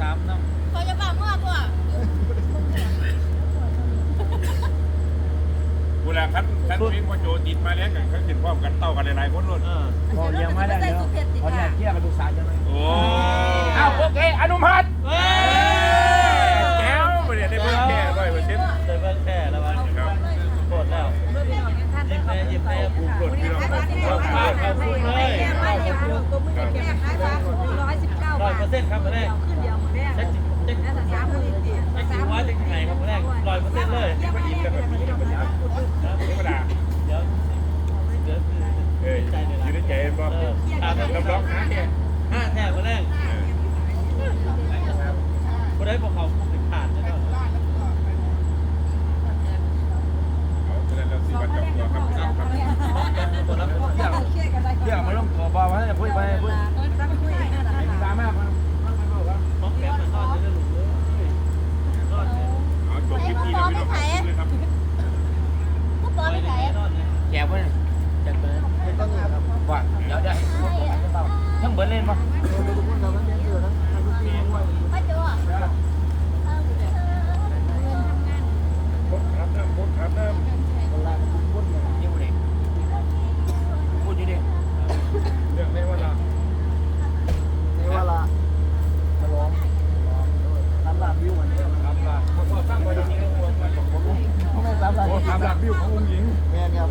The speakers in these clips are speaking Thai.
สามเนาะเขาจะบ้าเมื่อพวกเวลาคันคันเพลงว่าโจติดมาแล้วกันเขาติดพร้อมกันเต้ากันหลายๆคนรุ่นเออพอเลี้ยงมาได้แล้วพอเนี่ยเที่ยวกับลูกสาวจะไหมโอ้เอาโอเคอนุพัฒ คไงครับมาแรกร้อยเปอร์เซ็นต์เลยก็ยิ้มกันแบบนี้ธรรมดาธรรมดาเดี๋ยวเดี๋ยวเอออยู่ในใจเห็นป่ะเออตามน้ำร้องหาแค่ห้าแถบมาแรกคนได้พวกเขาถึงผ่านใช่ไหม เอาฉะนั้นเราสิวันจบตัวครับครับครับ คนรับ เที่ยวเที่ยวมาลงตัวบอลว่าจะพูดไปพูดตามแม่มันมันไม่บอกว่า มองแก้มมันทอดจะได้หลุดเลยทอดเนี่ย เอาจบคลิปนี้แล้วพี่น้องครับเลยครับ ผู้ปอไม่ไหน ท อดเนี่ยแกเพื่อนจะเปิดเป็นต้นครับว่าเดี๋ยวได้ทั้งเบิร์ดเล่นป่ะ ป้าโจ้ พดครับน้ำพดครับน้ำ นี่พูดดิพูดอยู่ดิ เรื่องในเวลา นี่ว่าละจะร้องตามหลักวิวมัน ครับล่ะพอสร้างไว้ตรงนี้ก็ควรมาจบผม ไม่ ตามหลักโอ้ตามหลักวิวขององค์หญิงแม่ครับ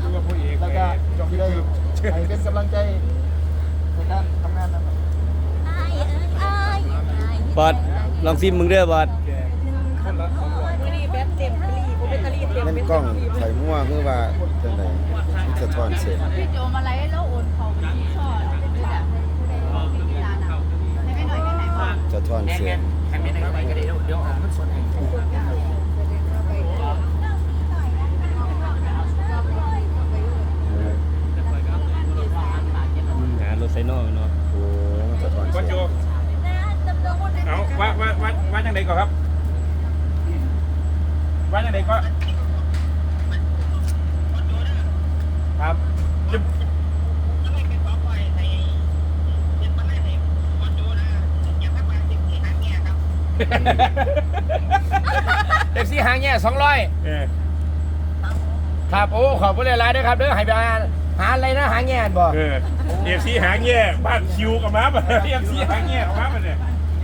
คือว่าพระเอกแล้วก็จอมยุได้ทธให้เป็นกำลังใจในการทำงานนะครับบอดลองซิมมึงเด้อบอดคนละสองร้อยแม่นกล้องไข่มั่วคือว่าจังไดมันสะท้อนเสียงพี่โจมาไล่แล้วโอนเขาไปที่ช่อไม่ได้ไม่ได้นะให้ไม่หน่อยแค่ไหนบ้างสะท้อนแอนเสีแมยงนแอนแมนอะไรก็ได้เดี๋ยวเดี๋ยวมันส่วนไหน หารถไซโน่เนาะ โอ้มันสะท้อน วั เสี ด ย โย ง เอาว่าว่าว่าว่าจังไดก่อนครับว่าจังไดก็ครับจะ เด็กซี่หางแง่สองร้อยเออครับโอ้ขอบคุณหลายๆด้วยครับเด้อให้ไปหาหาอะไรนะหางแง่บ่เออเอฟซีหางแย่บ้านคิวกับม้าบ้านเอฟซีหางแย่กับม้าบ้านเนี่ย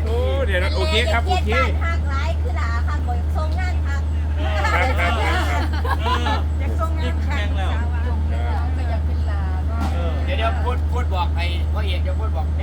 โอ้เดี๋ยวนะโอเคครับโอเคการทางร้ายคือหลาค่ะบ่อยทรงงานทางครับครับครับครับเอออีกแข่งแล้วก็อยากเป็นลาก็เออเดี๋ยวเดี๋ยวพูดพูดบอกไอ้พ่อเอกเดี๋ยวพูดบอกไอ้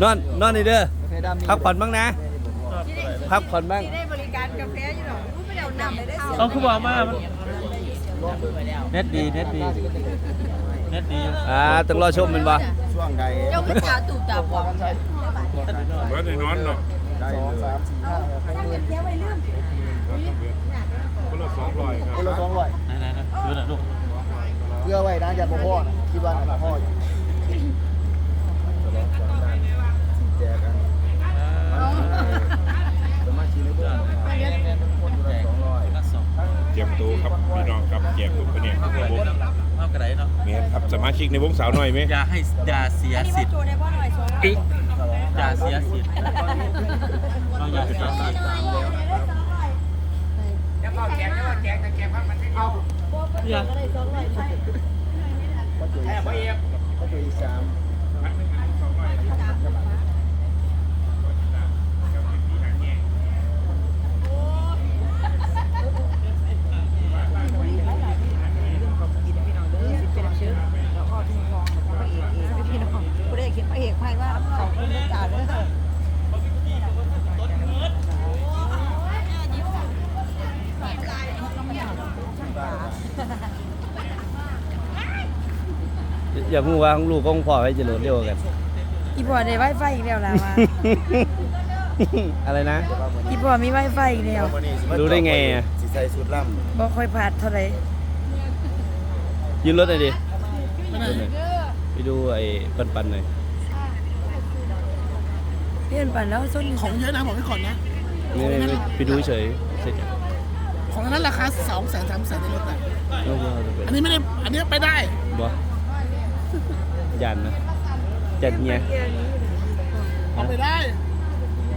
นนอนนอนนี่เด้อพักผ่อนบ้างนะ พักผ่อนบ้างที่ได้บริการกาแฟอยู่หรอพูดไม่ได้เอานำเลยได้สิเอาคือบอกมาเน็ตดีเน็ตดีเน็ตดีอ่าต้องรอชมแมันบ่ช่วงใดเจ้าขึ้นจ่าตูบจ่าปอกเบิร์ดนอนเนาะได้เลยตั้งเงินเสียไว้ลืมคนละสองร้อยครับคนละสองร้อยไหนไหนๆซื้อหน่อยลูกเพื่อไว้นะอย่าบ่พ่อนะคิดว่าน่ะพ่ออยู่ แจกกันสมาชิกในบ้านคนละสองร้อย นักสอง เตรียมตัวครับพี่น้องครับแจกตุ๊กเนี่ยครับผมเอากระไรเนาะเมียครับสมาชิกในวงสาวหน่อยไหมอย่าให้อย่าเสียสิทธิ์โจได้พ่อหน่อยสวยอีกอย่าเสียสิทธิ์เราอย่าเสียสิทธิ์แล้วก็แจกแล้วก็แจกแต่แจกว่ามันไม่เข้าอย่าแอบพ่อเอกก็คืออีกสามพี่น้องกูได้เขียนพระเอกให้ว่าเขาเป็นจ่าเลย อย่าอยากรู้ว่าของลูกของพ่อใครจะโหลดเร็วกว่ากัน อีพอได้ไวไฟอีกแล้วล่ะว่า อะไรนะ อีพอมีไวไฟอีกแล้วรู้ได้ไงอะ สิใส่สุดล่ำบ่ค่อยพลาดเท่าไหร่ยืนรถหน่อยดิไปดูไอ้ปันปันๆหน่อยเพื่อนปั่นแล้วส้นของเยอะนะบอกไว้ก่อนนะไม่ไม่ไม่ไปดูเฉยเสร็จของนั้นราคาสองแสนสามแสนในรถอะแล้วก็เอาไปอันนี้ไม่ได้ อันนี้ไปได้ บ่ ยันนะจัดเงี้ยเอาไปได้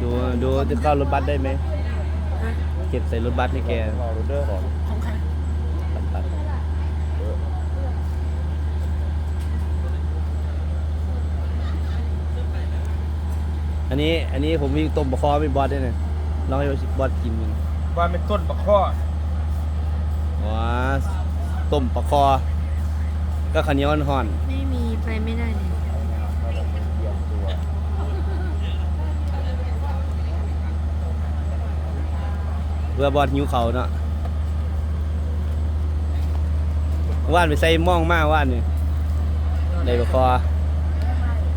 ดูดูจะเข้ารถบัสได้ไหมเก็บใส่รถบัสให้แกรอรถเด้อของของใครปันปันอันนี้อันนี้ผมมีต้มบะคอมีบอสด้วยนะลองให้บอสกินมึงว่าเป็นต้นปะข้อว้าต้มปลาคอ ก็ข้าวเหนียวห่อนไม่มีไปไม่ได้เนี่ยๆเพื่อบอสหิวเขาวเนาะว่านไปใส่หม่องมากว่านนี่ได้ปลาคอ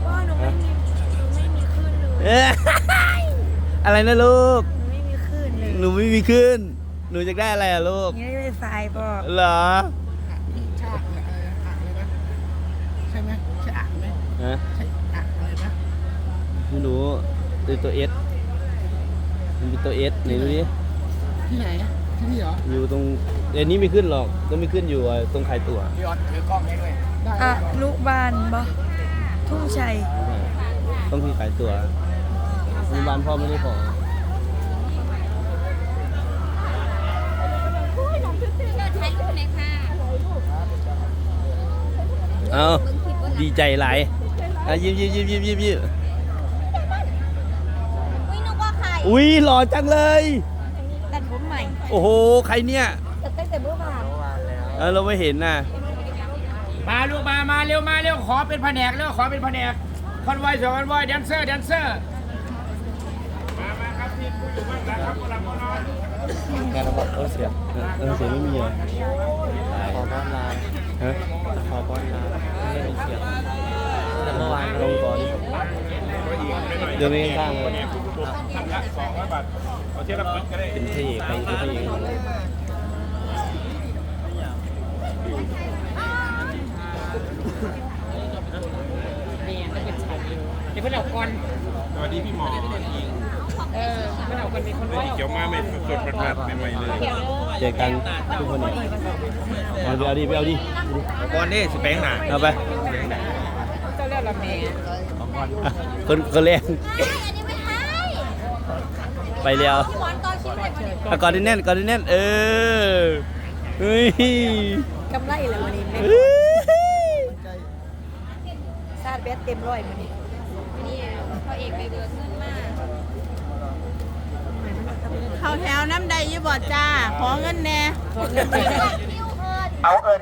ว่าหนูไม่มีหนูไม่มีคลื่นเลยเอ้ยอะไรนะลูก หนูไม่มีคลื่นเลยหนูไม่มีขึ้น หนูจะได้อะไรอะลูก นี่ได้ไฟบอกเหรอ ชาอะไรอ่างเลยนะใช่ไหมใช่อ่างไหม ฮะใช่อ่างอะไรนะไม่รู้เป็นตัวเอสมันเป็นตัวเอสไหนดูดิที่ไหนที่นี่เหรออยู่ตรงเดี๋ยวนี้ไม่ขึ้นหรอกต้องไม่ขึ้นอยู่อะตรงขายตั๋วพี่ออดถือกล้องให้ด้วยได้อะลูกบ้านบ่ทุ่งชัยต้องที่ขายตั๋วโรงพยาบาลพ่อไม่ได้ขอเอาดีใจหลาย อะยิ้มยิ้มยิ้มยิ้มยิ้มยิ้มอุ้ยนึกว่าใครอุ้ยหล่อจังเลย ตัดผมใหม่โอ้โห ใครเนี่ยตัดตั้งแต่เมื่อวานเออเราไม่เห็นน่ะ มาลูกมา มาเร็วมาเร็วขอเป็นแผนกเร็วขอเป็นแผนกคอนไวสองคอนไวแดนเซอร์แดนเซอร์มามาครับที่ผู้อยู่บ้านหลังครับผู้หลังผู้นอนงานเราเออเสียงเออเสียงไม่มีเหรอขอบ้านลาฮะขอบ้านลาไม่มีเสียง เมื่อวานลงก่อน เดินไปข้างๆเลยพันละสองร้อยบาทเอาเที่ยวละปึ๊กก็ได้เป็นพระเอกไปเป็นพระเอกเดี๋ยวเพื่อนเอาก่อนสวัสดีพี่หมอเออเพื่อนเอาก่อนมีคนเกี่ยวมาไม่สดประทาดใหม่ๆเลยเจอกันทุกคนเนี่ยเอาดิเอาดิไปเอาดิก่อนนี่สิแปลงหนาเอาไปอะ คนคนแรกอันนี้ไม่ให้ไปแล้วพี่หมอนตอนชิมเลยมาเนี่ยอะกอดแน่นๆกอดแน่นๆเออเฮ้ยกำไรเลยวันนี้แม่เฮ้ยซาดแบตเต็มร้อยวันนี้นี่พอเอกไปเบิกเงินมาเขาแถวน้ำใดอยี่บอจ้า ขอเงินแน่คิวเอิญเอาเอิญ